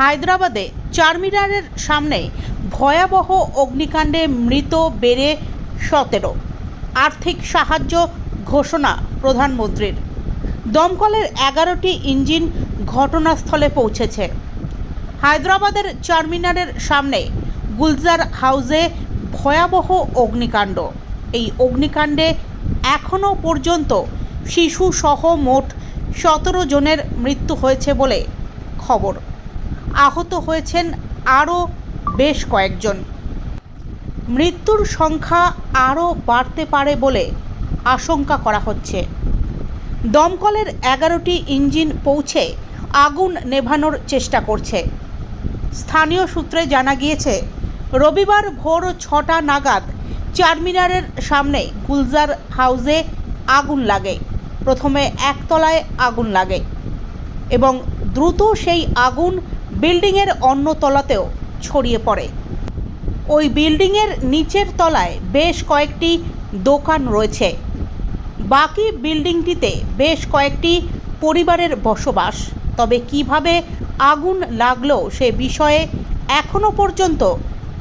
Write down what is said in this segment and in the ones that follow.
হায়দ্রাবাদে চারমিনারের সামনে ভয়াবহ অগ্নিকাণ্ডে মৃত বেড়ে সতেরো। আর্থিক সাহায্য ঘোষণা প্রধানমন্ত্রীর। দমকলের এগারোটি ইঞ্জিন ঘটনাস্থলে পৌঁছেছে। হায়দ্রাবাদের চারমিনারের সামনে গুলজার হাউসে ভয়াবহ অগ্নিকাণ্ড। এই অগ্নিকাণ্ডে এখনও পর্যন্ত শিশুসহ মোট সতেরো জনের মৃত্যু হয়েছে বলে খবর। আহত হয়েছেন আরও বেশ কয়েকজন। মৃত্যুর সংখ্যা আরও বাড়তে পারে বলে আশঙ্কা করা হচ্ছে। দমকলের এগারোটি ইঞ্জিন পৌঁছে আগুন নেভানোর চেষ্টা করছে। স্থানীয় সূত্রে জানা গিয়েছে, রবিবার ভোর ছটা নাগাদ চারমিনারের সামনে গুলজার হাউসে আগুন লাগে। প্রথমে একতলায় আগুন লাগে এবং দ্রুত সেই আগুন বিল্ডিংয়ের অন্য তলাতেও ছড়িয়ে পড়ে। ওই বিল্ডিংয়ের নিচের তলায় বেশ কয়েকটি দোকান রয়েছে। বাকি বিল্ডিংটিতে বেশ কয়েকটি পরিবারের বসবাস। তবে কীভাবে আগুন লাগল সে বিষয়ে এখনও পর্যন্ত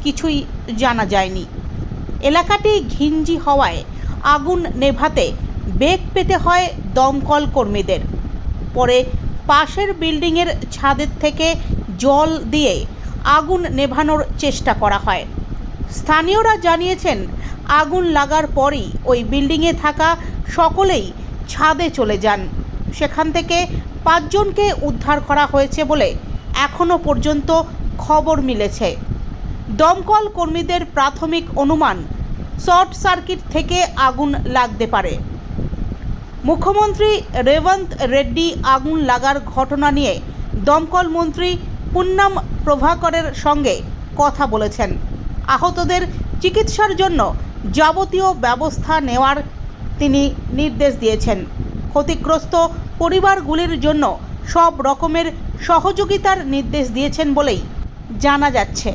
কিছুই জানা যায়নি। এলাকাটি ঘিঞ্জি হওয়ায় আগুন নেভাতে বেগ পেতে হয় দমকল কর্মীদের। পরে পাশের বিল্ডিংয়ের ছাদের থেকে জল দিয়ে আগুন নেভানোর চেষ্টা করা হয়। স্থানীয়রা জানিয়েছেন, আগুন লাগার পরই ওই বিল্ডিংয়ে থাকা সকলেই ছাদে চলে যান। সেখান থেকে পাঁচজনকে উদ্ধার করা হয়েছে বলে এখনও পর্যন্ত খবর মিলেছে। দমকল কর্মীদের প্রাথমিক অনুমান, শর্ট সার্কিট থেকে আগুন লাগতে পারে। মুখ্যমন্ত্রী রেবন্ত রেড্ডি আগুন লাগার ঘটনা নিয়ে দমকল মন্ত্রী পুন্নাম প্রভাকরের সঙ্গে কথা বলেছেন। আহতদের চিকিৎসার জন্য যাবতীয় ব্যবস্থা নেওয়ার তিনি নির্দেশ দিয়েছেন। ক্ষতিগ্রস্ত পরিবারগুলির জন্য সব রকমের সহযোগিতার নির্দেশ দিয়েছেন বলেই জানা যাচ্ছে।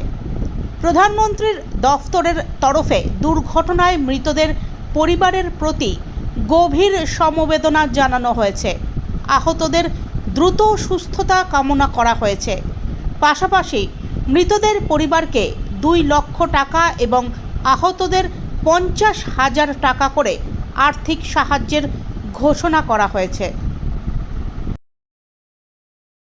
প্রধানমন্ত্রীর দফতরের তরফে দুর্ঘটনায় মৃতদের পরিবারের প্রতি গভীর সমবেদনা জানানো হয়েছে। আহতদের দ্রুত সুস্থতা কামনা করা হয়েছে। পাশাপাশি মৃতদের পরিবারকে দুই লক্ষ টাকা এবং আহতদের পঞ্চাশ হাজার টাকা করে আর্থিক সাহায্যের ঘোষণা করা হয়েছে।